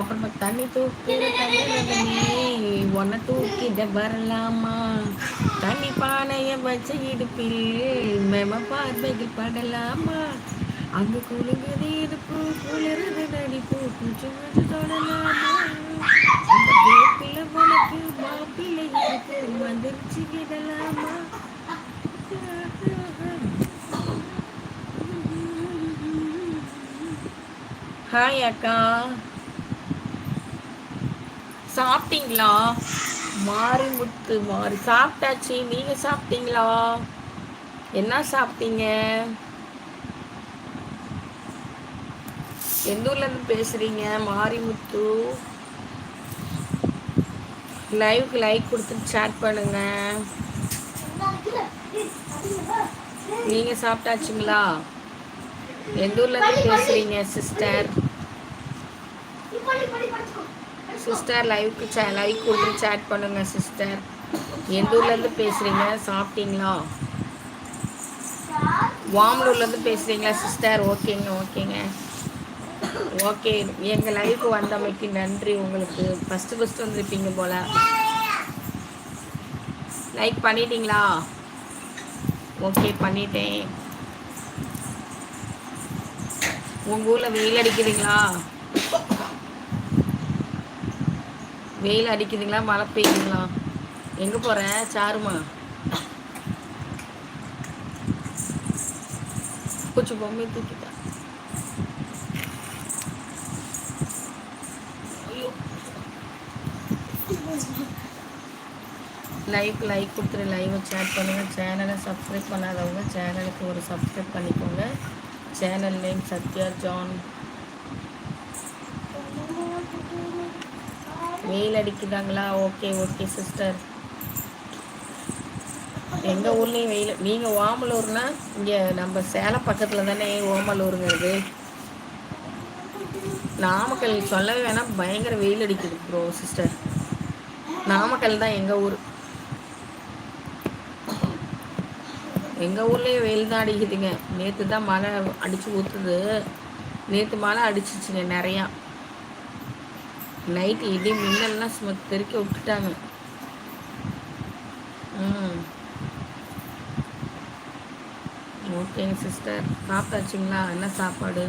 அப்புறமா தண்ணி தூக்கு தண்ணி ஒன்ன தூக்கிட வரலாமா? தண்ணி பானைய வச்ச இடுப்பில் மேம பார்வையில் படலாமா? அங்கு குழுங்குது இடுப்பு குளிரது நடிப்பு குச்சு குச்சு தொடலாமா? அந்த வேப்பில உனக்கு மாப்பிள்ளை இருக்கு வந்துருச்சு விடலாமா? ஹாய் அக்கா. சாப்பிட்டீங்களா? மாறி முத்து மாறி சாப்பிட்டாச்சு. நீங்க சாப்பிட்டீங்களா? என்ன சாப்பிட்டீங்க? எந்த ஊர்லேருந்து பேசுகிறீங்க மாரிமுத்து லைவுக்கு லைக் கொடுத்துட்டு சேட் பண்ணுங்க. நீங்கள் சாப்பிட்டாச்சுங்களா? எந்த ஊர்லேருந்து பேசுகிறீங்க சிஸ்டர் சிஸ்டர் லைவுக்கு சே லைக் கொடுத்து சேட் பண்ணுங்கள் சிஸ்டர் எந்த ஊர்லேருந்து பேசுகிறீங்க சாப்பிட்டீங்களா? வாமலூர்லேருந்து பேசுகிறீங்களா சிஸ்டர் ஓகேங்க ஓகேங்க. ஓகே எங்கள் லைவுக்கு வந்தமைக்கு நன்றி உங்களுக்கு. ஃபஸ்ட்டு ஃபஸ்ட்டு வந்திருப்பீங்க போல். லைக் பண்ணிட்டீங்களா? ஓகே பண்ணிட்டேன். உங்கள் ஊரில் வெயில் அடிக்கிறீங்களா வெயில் அடிக்குதுங்களா? மழை பெய்யுங்களா எங்கே போகிறேன் சாருமா? கொஞ்சம் பொம்மை தூக்கிட்டா. லைக் லைக் கொடுத்துரு. லைவை சேட் பண்ணுங்கள் சேனலை சப்ஸ்கிரைப் பண்ணாதவங்க சேனலுக்கு ஒரு சப்ஸ்கிரைப் பண்ணிக்கோங்க. சேனல் நேம் சத்யா ஜான் வெயில் அடிக்குதாங்களா ஓகே ஓகே சிஸ்டர் எங்கள் ஊர்லேயும் வெயில் நீங்கள் ஓமலூர்னா இங்கே நம்ம சேலம் பக்கத்தில் தானே ஓமலூருங்கிறது. நாமக்கல் சொல்லவே வேணாம் பயங்கர வெயில் அடிக்குது ப்ரோ சிஸ்டர் நாமக்கல் தான் எங்கள் ஊர். எங்கள் ஊர்லேயும் வெயில் தான் அடிக்குதுங்க. நேற்று தான் மழை அடித்து ஊற்றுது நேற்று மழை அடிச்சிச்சுங்க நிறையா. நைட்டு இடி மின்னல்லாம் சும்மா தெருக்க விட்டுட்டாங்க. ம். ஓகேங்க சிஸ்டர் சாப்பிட்டாச்சுங்களா? என்ன சாப்பாடு?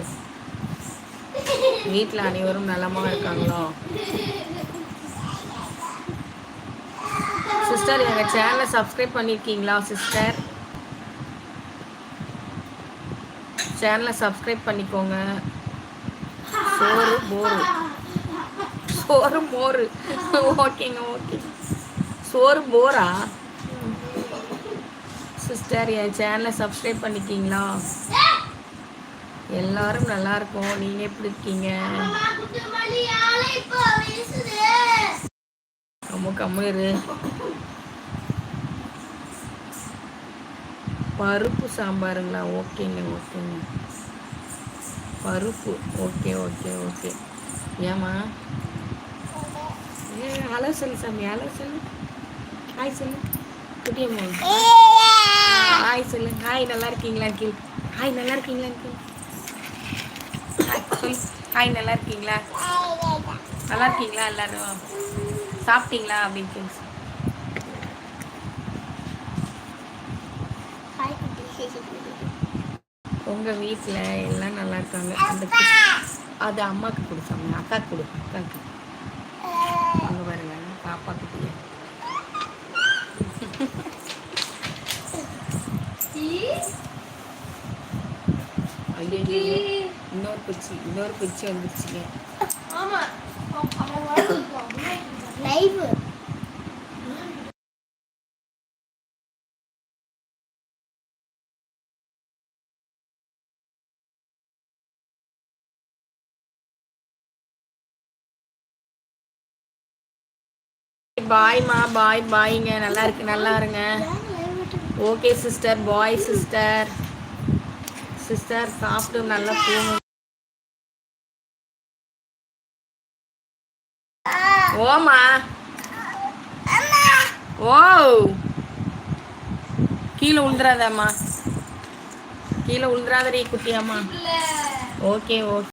வீட்டில் அனைவரும் நலமாக இருக்காங்களோ? சிஸ்டர் எங்கள் சேனலை சப்ஸ்கிரைப் பண்ணியிருக்கீங்களா சிஸ்டர் சேனலை சப்ஸ்கிரைப் பண்ணிக்கோங்க. சோறு போரு. சோறு மோர். ஓகேங்க ஓகே சோறு போரா சிஸ்டர் என் சேனலை சப்ஸ்கிரைப் பண்ணிக்கிங்களா எல்லாரும் நல்லா இருக்கும். நீங்கள் எப்படி இருக்கீங்க? ரொம்ப கம்மிரு பருப்பு சாம்பாருங்களா? ஓகேங்க ஓகேங்க பருப்பு ஓகே ஓகே ஓகே ஏமா ஹலோ சொல்லு சாமி ஹலோ சொல்லு ஹாய் சொல்லு குட்டியம்மா ஹாய் சொல்லு ஹாய் நல்லா இருக்கீங்களா கீழ் ஹாய் நல்லா இருக்கீங்களா கீழ் சொல்லு ஹாய் நல்லா இருக்கீங்களா நல்லா இருக்கீங்களா எல்லாரும் சாப்பிட்டீங்களா அப்படின்னு கேள்வி உங்கள் வீட்டில் எல்லாம் நல்லா இருக்காங்க. அந்த அது அம்மாவுக்கு கொடுத்தாங்க அக்கா கொடு அக்காவுக்கு இன்னொரு பிச்சு இன்னொரு பிச்சு வந்துருச்சுங்க லைவ் பாய்மா பாய் பாய்ங்க நல்லா இருக்கு. நல்லா இருங்க. Okay sister bye sister sister சாப்பிட்டு நல்லா தூங்கும் ஓமா ஓ கீழே உழுந்துராதம்மா கீழே உழுந்துராதடி குட்டியாம்மா. Okay okay